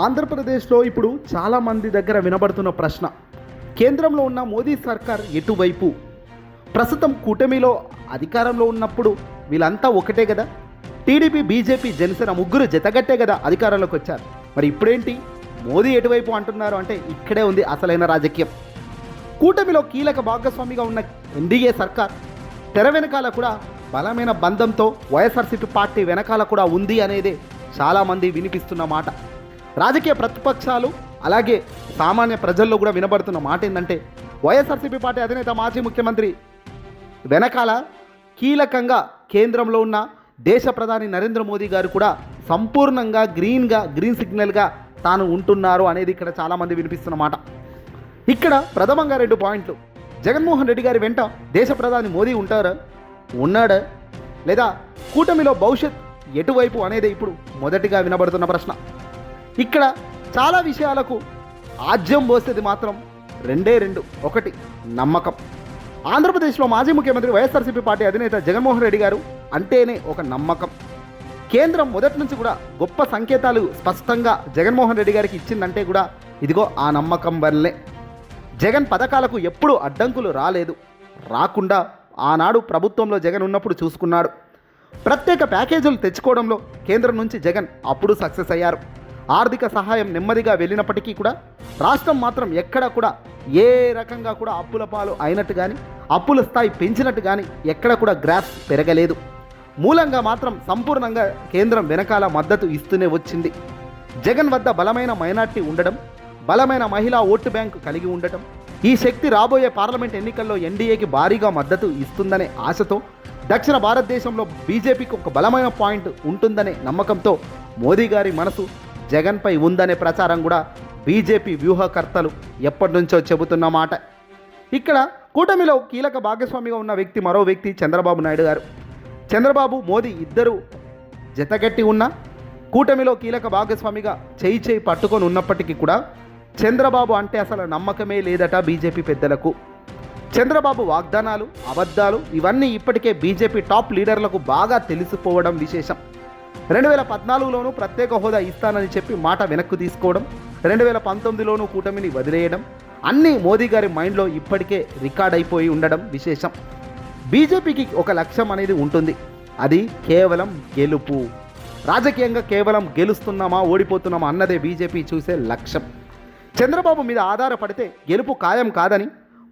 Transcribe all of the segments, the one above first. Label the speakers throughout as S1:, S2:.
S1: ఆంధ్రప్రదేశ్లో ఇప్పుడు చాలామంది దగ్గర వినబడుతున్న ప్రశ్న కేంద్రంలో ఉన్న మోదీ సర్కార్ ఎటువైపు? ప్రస్తుతం కూటమిలో అధికారంలో ఉన్నప్పుడు వీళ్ళంతా ఒకటే కదా? టీడీపీ బీజేపీ జనసేన ముగ్గురు జతగట్టే కదా అధికారంలోకి వచ్చారు. మరి ఇప్పుడేంటి? మోదీ ఎటువైపు అంటున్నారు అంటే ఇక్కడే ఉంది అసలైన రాజకీయం. కూటమిలో కీలక భాగస్వామిగా ఉన్న ఎన్డీఏ సర్కార్ తెర వెనకాల కూడా బలమైన బంధంతో వైఎస్ఆర్సీపీ పార్టీ వెనకాల కూడా ఉంది అనేదే చాలామంది వినిపిస్తున్న మాట. రాజకీయ ప్రతిపక్షాలు అలాగే సామాన్య ప్రజల్లో కూడా వినబడుతున్న మాట ఏంటంటే వైఎస్ఆర్సీపీ పార్టీ అధినేత మాజీ ముఖ్యమంత్రి వెనకాల కీలకంగా కేంద్రంలో ఉన్న దేశ ప్రధాని నరేంద్ర మోదీ గారు కూడా సంపూర్ణంగా గ్రీన్గా గ్రీన్ సిగ్నల్గా తాను ఉంటున్నారు అనేది ఇక్కడ చాలామంది వినిపిస్తున్న మాట. ఇక్కడ ప్రథమంగా రెండు పాయింట్లు. జగన్మోహన్ రెడ్డి గారి వెంట దేశ ప్రధాని మోదీ ఉంటారా? ఉన్నాడా? లేదా కూటమిలో భవిష్యత్ ఎటువైపు అనేది ఇప్పుడు మొదటిగా వినబడుతున్న ప్రశ్న. ఇక్కడ చాలా విషయాలకు ఆజ్యం పోసేది మాత్రం రెండే రెండు ఒకటి నమ్మకం. ఆంధ్రప్రదేశ్లో మాజీ ముఖ్యమంత్రి వైఎస్ఆర్సీపీ పార్టీ అధినేత జగన్మోహన్ రెడ్డి గారు అంటేనే ఒక నమ్మకం. కేంద్రం మొదటి నుంచి కూడా గొప్ప సంకేతాలు స్పష్టంగా జగన్మోహన్ రెడ్డి గారికి ఇచ్చిందంటే కూడా ఇదిగో ఆ నమ్మకం వల్లే. జగన్ పథకాలకు ఎప్పుడూ అడ్డంకులు రాలేదు. రాకుండా ఆనాడు ప్రభుత్వంలో జగన్ ఉన్నప్పుడు చూసుకున్నాడు. ప్రత్యేక ప్యాకేజీలు తెచ్చుకోవడంలో కేంద్రం నుంచి జగన్ అప్పుడు సక్సెస్ అయ్యారు. ఆర్థిక సహాయం నెమ్మదిగా వెళ్ళినప్పటికీ కూడా రాష్ట్రం మాత్రం ఎక్కడ కూడా ఏ రకంగా కూడా అప్పుల పాలు అయినట్టు కానీ అప్పుల స్థాయి పెంచినట్టు కానీ ఎక్కడ కూడా గ్రాఫ్ పెరగలేదు. మూలంగా మాత్రం సంపూర్ణంగా కేంద్రం వెనకాల మద్దతు ఇస్తూనే వచ్చింది. జగన్ వద్ద బలమైన మైనార్టీ ఉండడం బలమైన మహిళా ఓటు బ్యాంకు కలిగి ఉండటం ఈ శక్తి రాబోయే పార్లమెంట్ ఎన్నికల్లో ఎన్డీఏకి భారీగా మద్దతు ఇస్తుందనే ఆశతో దక్షిణ భారతదేశంలో బీజేపీకి ఒక బలమైన పాయింట్ ఉంటుందనే నమ్మకంతో మోదీ గారి మనసు జగన్పై ఉందనే ప్రచారం కూడా బీజేపీ వ్యూహకర్తలు ఎప్పటి నుంచో చెబుతున్న మాట. ఇక్కడ కూటమిలో కీలక భాగస్వామిగా ఉన్న వ్యక్తి మరో వ్యక్తి చంద్రబాబు నాయుడు గారు. చంద్రబాబు మోదీ ఇద్దరు జతగట్టి ఉన్న కూటమిలో కీలక భాగస్వామిగా చేయి చేయి పట్టుకొని ఉన్నప్పటికీ కూడా చంద్రబాబు అంటే అసలు నమ్మకమే లేదట బీజేపీ పెద్దలకు. చంద్రబాబు వాగ్దానాలు అబద్ధాలు ఇవన్నీ ఇప్పటికే బీజేపీ టాప్ లీడర్లకు బాగా తెలిసిపోవడం విశేషం. రెండు వేల పద్నాలుగులోనూ ప్రత్యేక హోదా ఇస్తానని చెప్పి మాట వెనక్కు తీసుకోవడం రెండు వేల పంతొమ్మిదిలోనూ కూటమిని వదిలేయడం అన్నీ మోదీ గారి మైండ్లో ఇప్పటికే రికార్డ్ అయిపోయి ఉండడం విశేషం. బీజేపీకి ఒక లక్ష్యం అనేది ఉంటుంది. అది కేవలం గెలుపు. రాజకీయంగా కేవలం గెలుస్తున్నామా ఓడిపోతున్నామా అన్నదే బీజేపీ చూసే లక్ష్యం. చంద్రబాబు మీద ఆధారపడితే గెలుపు ఖాయం కాదని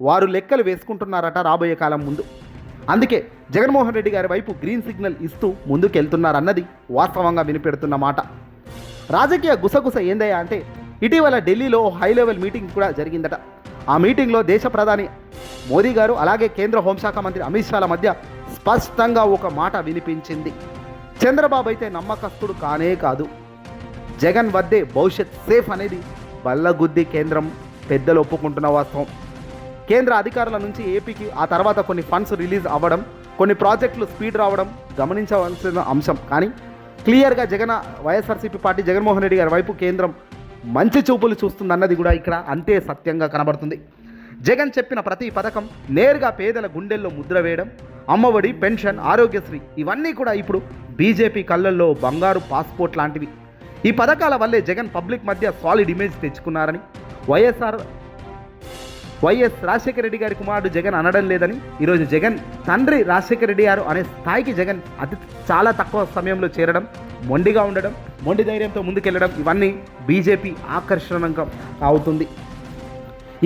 S1: వారు లెక్కలు వేసుకుంటున్నారట రాబోయే కాలం ముందు. అందుకే జగన్మోహన్ రెడ్డి గారి వైపు గ్రీన్ సిగ్నల్ ఇస్తూ ముందుకెళ్తున్నారన్నది వాస్తవంగా వినిపెడుతున్న మాట. రాజకీయ గుసగుస ఏందయ్యా అంటే ఇటీవల ఢిల్లీలో హై లెవెల్ మీటింగ్ కూడా జరిగిందట. ఆ మీటింగ్లో దేశ ప్రధాని మోదీ గారు అలాగే కేంద్ర హోంశాఖ మంత్రి అమిత్ షాల మధ్య స్పష్టంగా ఒక మాట వినిపించింది. చంద్రబాబు అయితే నమ్మకస్తుడు కానే కాదు. జగన్ వద్దే భవిష్యత్ సేఫ్ అనేది బల్లగుద్ది కేంద్రం. పెద్దలు ఒప్పుకుంటున్న వాస్తవం. కేంద్ర అధికారుల నుంచి ఏపీకి ఆ తర్వాత కొన్ని ఫండ్స్ రిలీజ్ అవ్వడం కొన్ని ప్రాజెక్టులు స్పీడ్ రావడం గమనించవలసిన అంశం. కానీ క్లియర్గా జగన్ వైఎస్ఆర్సీపీ పార్టీ జగన్మోహన్ రెడ్డి గారి వైపు కేంద్రం మంచి చూపులు చూస్తుందన్నది కూడా ఇక్కడ అంతే సత్యంగా కనబడుతుంది. జగన్ చెప్పిన ప్రతి పథకం నేరుగా పేదల గుండెల్లో ముద్ర వేయడం అమ్మఒడి పెన్షన్ ఆరోగ్యశ్రీ ఇవన్నీ కూడా ఇప్పుడు బీజేపీ కళ్ళల్లో బంగారు పాస్పోర్ట్ లాంటివి. ఈ పథకాల వల్లే జగన్ పబ్లిక్ మధ్య సాలిడ్ ఇమేజ్ తెచ్చుకున్నారని వైఎస్ఆర్ వైఎస్ రాజశేఖర రెడ్డి గారి కుమారుడు జగన్ అనడం లేదని ఈరోజు జగన్ తండ్రి రాజశేఖర రెడ్డి గారు అనే స్థాయికి జగన్ అతి చాలా తక్కువ సమయంలో చేరడం మొండిగా ఉండడం మొండి ధైర్యంతో ముందుకెళ్ళడం ఇవన్నీ బీజేపీ ఆకర్షణంగా అవుతుంది.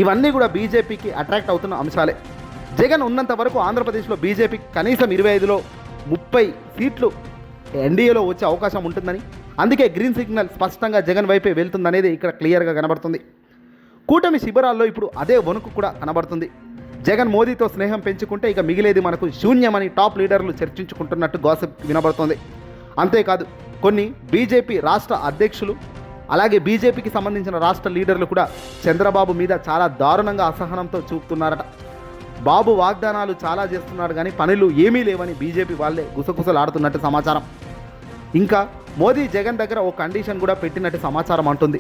S1: ఇవన్నీ కూడా బీజేపీకి అట్రాక్ట్ అవుతున్న అంశాలే. జగన్ ఉన్నంత వరకు ఆంధ్రప్రదేశ్లో బీజేపీ కనీసం ఇరవై ఐదులో ముప్పై సీట్లు ఎన్డీఏలో వచ్చే అవకాశం ఉంటుందని అందుకే గ్రీన్ సిగ్నల్ స్పష్టంగా జగన్ వైపే వెళ్తుందనేది ఇక్కడ క్లియర్గా కనబడుతుంది. కూటమి శిబిరాల్లో ఇప్పుడు అదే వణుకు కూడా కనబడుతుంది. జగన్ మోదీతో స్నేహం పెంచుకుంటే ఇక మిగిలేది మనకు శూన్యమని టాప్ లీడర్లు చర్చించుకుంటున్నట్టు గాసిప్ వినబడుతోంది. అంతేకాదు కొన్ని బీజేపీ రాష్ట్ర అధ్యక్షులు అలాగే బీజేపీకి సంబంధించిన రాష్ట్ర లీడర్లు కూడా చంద్రబాబు మీద చాలా దారుణంగా అసహనంతో చూపుతున్నారట. బాబు వాగ్దానాలు చాలా చేస్తున్నాడు కానీ పనులు ఏమీ లేవని బీజేపీ వాళ్ళే గుసగుసలాడుతున్నట్టు సమాచారం. ఇంకా మోదీ జగన్ దగ్గర ఓ కండిషన్ కూడా పెట్టినట్టు సమాచారం అంటుంది.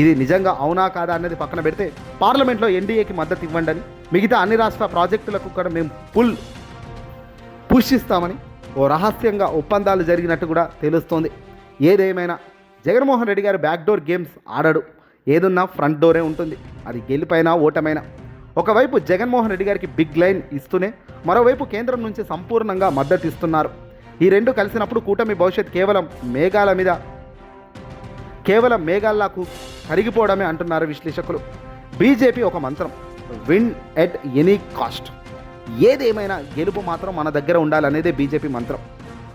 S1: ఇది నిజంగా అవునా కాదా అనేది పక్కన పెడితే పార్లమెంట్లో ఎన్డీఏకి మద్దతు ఇవ్వండి అని మిగతా అన్ని రాష్ట్ర ప్రాజెక్టులకు కూడా మేము ఫుల్ పుష్ ఇస్తామని ఓ రహస్యంగా ఒప్పందాలు జరిగినట్టు కూడా తెలుస్తోంది. ఏదేమైనా జగన్మోహన్ రెడ్డి గారు బ్యాక్డోర్ గేమ్స్ ఆడడు. ఏదున్నా ఫ్రంట్ డోరే ఉంటుంది. అది గెలిపైనా ఓటమైనా. ఒకవైపు జగన్మోహన్ రెడ్డి గారికి బిగ్ లైన్ ఇస్తూనే మరోవైపు కేంద్రం నుంచి సంపూర్ణంగా మద్దతు ఇస్తున్నారు. ఈ రెండు కలిసినప్పుడు కూటమి భవిష్యత్ కేవలం మేఘాల మీద కేవలం మేఘాల్లాకు కరిగిపోవడమే అంటున్నారు విశ్లేషకులు. బీజేపీ ఒక మంత్రం విన్ ఎట్ ఎనీ కాస్ట్ ఏదేమైనా గెలుపు మాత్రం మన దగ్గర ఉండాలనేదే బీజేపీ మంత్రం.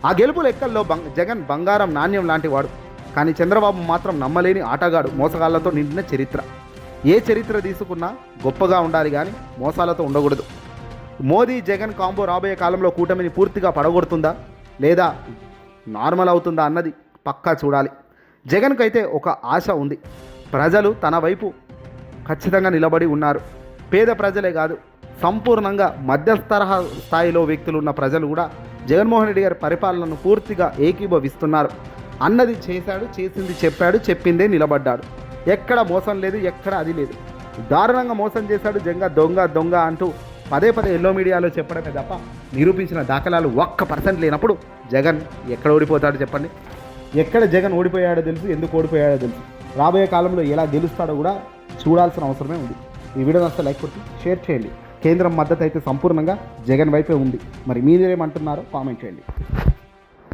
S1: ఆ గెలుపు లెక్కల్లో బంగ్ జగన్ బంగారం నాణ్యం లాంటి వాడు. కానీ చంద్రబాబు మాత్రం నమ్మలేని ఆటగాడు మోసగాళ్ళతో నిండిన చరిత్ర. ఏ చరిత్ర తీసుకున్నా గొప్పగా ఉండాలి కానీ మోసాలతో ఉండకూడదు. మోదీ జగన్ కాంబో రాబోయే కాలంలో కూటమిని పూర్తిగా పడగొడుతుందా? లేదా నార్మల్ అవుతుందా అన్నది పక్కా చూడాలి. జగన్కైతే ఒక ఆశ ఉంది. ప్రజలు తన వైపు ఖచ్చితంగా నిలబడి ఉన్నారు. పేద ప్రజలే కాదు సంపూర్ణంగా మధ్యస్తరహా స్థాయిలో వ్యక్తులు ఉన్న ప్రజలు కూడా జగన్మోహన్ రెడ్డి గారి పరిపాలనను పూర్తిగా ఏకీభవిస్తున్నారు. అన్నది చేశాడు చేసింది చెప్పాడు చెప్పిందే నిలబడ్డాడు. ఎక్కడ మోసం లేదు ఎక్కడ అది లేదు. దారుణంగా మోసం చేశాడు జంగ దొంగ దొంగ అంటూ పదే పదే ఎల్లో మీడియాలో చెప్పడమే తప్ప నిరూపించిన దాఖలాలు ఒక్క పర్సెంట్ లేనప్పుడు జగన్ ఎక్కడ ఓడిపోతాడు చెప్పండి? ఎక్కడ జగన్ ఓడిపోయాడో తెలుసు ఎందుకు ఓడిపోయాడో తెలుసు. రాబోయే కాలంలో ఎలా గెలుస్తాడో కూడా చూడాల్సిన అవసరమే ఉంది. ఈ వీడియో నచ్చితే లైక్ కొట్టి షేర్ చేయండి. కేంద్రం మద్దతు అయితే సంపూర్ణంగా జగన్ వైపే ఉంది. మరి మీరేమంటున్నారో కామెంట్ చేయండి.